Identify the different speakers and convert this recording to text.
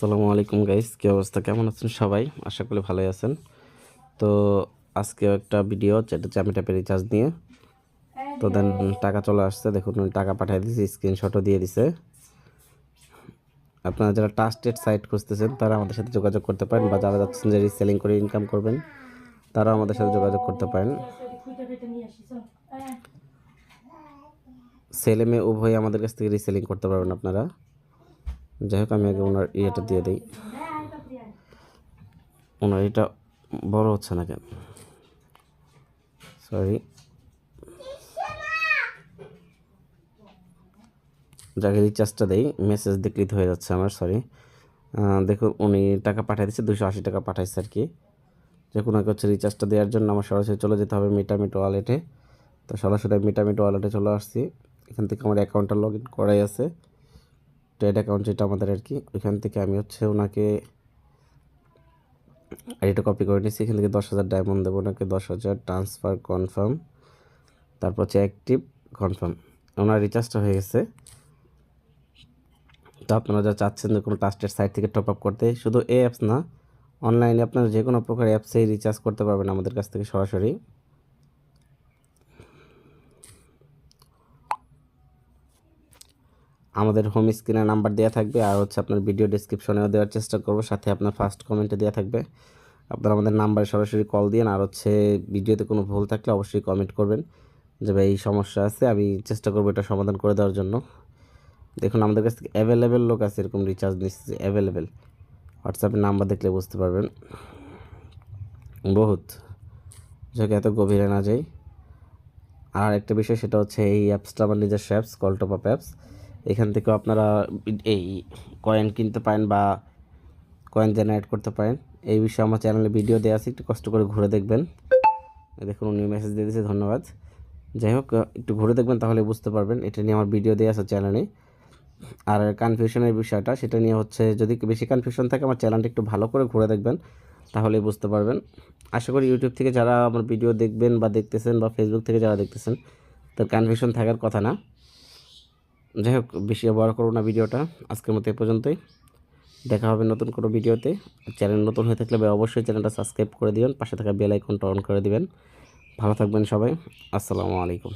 Speaker 1: আসসালামু আলাইকুম গাইস কী অবস্থা? কেমন আছেন সবাই? আশা করি ভালোই আছেন। তো আজকে একটা ভিডিও যেটা আমি ট্যাপের রিচার্জ নিয়ে। তো দেন, টাকা চলে আসছে। দেখুন টাকা পাঠিয়ে দিয়েছি স্ক্রিনশটও দিয়ে দিছে। আপনারা যারা ট্রাস্টেড সাইট খুঁজতেছেন, তারা আমাদের সাথে যোগাযোগ করতে পারেন, বা যারা যাচ্ছেন যে রিসেলিং করে ইনকাম করবেন, তারাও আমাদের সাথে যোগাযোগ করতে পারেন। ছেলে মেয়ে আমাদের কাছ থেকে রিসেলিং করতে পারবেন আপনারা। যাই হোক, আমি আগে ওনার ইয়েটা দিয়ে দিই। ওনার এটা বড় হচ্ছে না কেন? সরি যাকে রিচার্জটা দেই মেসেজ দেখলিত হয়ে যাচ্ছে আমার সরি দেখুন উনি টাকা পাঠিয়ে দিচ্ছে দুশো আশি টাকা পাঠাইছে আর কি। যে কোনো হচ্ছে রিচার্জটা দেওয়ার জন্য আমার সরাসরি চলে যেতে হবে মিটামিট ওয়ালেটে তো সরাসরি মিটামিট ওয়ালেটে চলে আসছি। এখান থেকে আমার অ্যাকাউন্টটা লগ ইন করাই আছে। ট্রেড অ্যাকাউন্ট যেটা আমাদের আর কি, ওইখান থেকে আমি হচ্ছে ওনাকে আইডিটা কপি করে নিয়েছি। এখান থেকে দশ হাজার ডায়মন্ড দেবো ওনাকে, দশ হাজার ট্রান্সফার কনফার্ম তারপর হচ্ছে অ্যাক্টিভ কনফার্ম ওনার রিচার্জটা হয়ে গেছে। তো আপনারা যা চাচ্ছেন যে কোনো ট্রাস্টেড সাইট থেকে টপ আপ করতে, শুধু এই অ্যাপস না অনলাইনে আপনারা যে কোনো প্রকার অ্যাপসেই রিচার্জ করতে পারবেন আমাদের কাছ থেকে সরাসরি। আমাদের হোম স্ক্রিনে নাম্বার দেওয়া থাকবে আর হচ্ছে আপনার ভিডিও ডিসক্রিপশনেও দেওয়ার চেষ্টা করব, সাথে আপনার ফার্স্ট কমেন্টে দেওয়া থাকবে। আপনারা আমাদের নাম্বারে সরাসরি কল দিন আর হচ্ছে ভিডিওতে কোনো ভুল থাকলে অবশ্যই কমেন্ট করবেন যে, ভাই, এই সমস্যা আছে, আমি চেষ্টা করব এটা সমাধান করে দেওয়ার জন্য। দেখুন, আমাদের কাছ থেকে অ্যাভেলেবেল লোক আছে, এরকম রিচার্জ নিচ্ছে অ্যাভেলেবেল হোয়াটসঅ্যাপে নাম্বার দেখলে বুঝতে পারবেন। বহুত। যাকে এত গভীরে না যাই। আর একটা বিষয়, সেটা হচ্ছে এই অ্যাপসটা আমার নিজস্ব অ্যাপস কল টপ অ্যাপস এখান থেকেও আপনারা এই কয়েন কিনতে পারেন বা কয়েন জেনারেট করতে পারেন। এই বিষয়ে আমার চ্যানেলে ভিডিও দেওয়া আছে, একটু কষ্ট করে ঘুরে দেখবেন। দেখুন উনি মেসেজ দিয়ে দিয়েছে, ধন্যবাদ। যাই হোক, একটু ঘুরে দেখবেন, তাহলে বুঝতে পারবেন। এটা নিয়ে আমার ভিডিও দেওয়া আছে চ্যানেলে আর কনফিউশনের বিষয়টা, সেটা নিয়ে হচ্ছে, যদি বেশি কনফিউশন থাকে, আমার চ্যানেলটা একটু ভালো করে ঘুরে দেখবেন তাহলে বুঝতে পারবেন। আশা করি ইউটিউব থেকে যারা আমার ভিডিও দেখবেন বা দেখতেছেন বা ফেসবুক থেকে যারা দেখতেছেন তার কনফিউশন থাকার কথা না। যাই হোক বেশি বড় করব না ভিডিওটা। আজকের মতো এ পর্যন্তই। দেখা হবে নতুন কোনো ভিডিওতে। চ্যানেল নতুন হয়ে থাকলে অবশ্যই চ্যানেলটা সাবস্ক্রাইব করে দিবেন। পাশে থাকা বেল আইকনটা অন করে দিবেন। ভালো থাকবেন সবাই। আসসালামু আলাইকুম।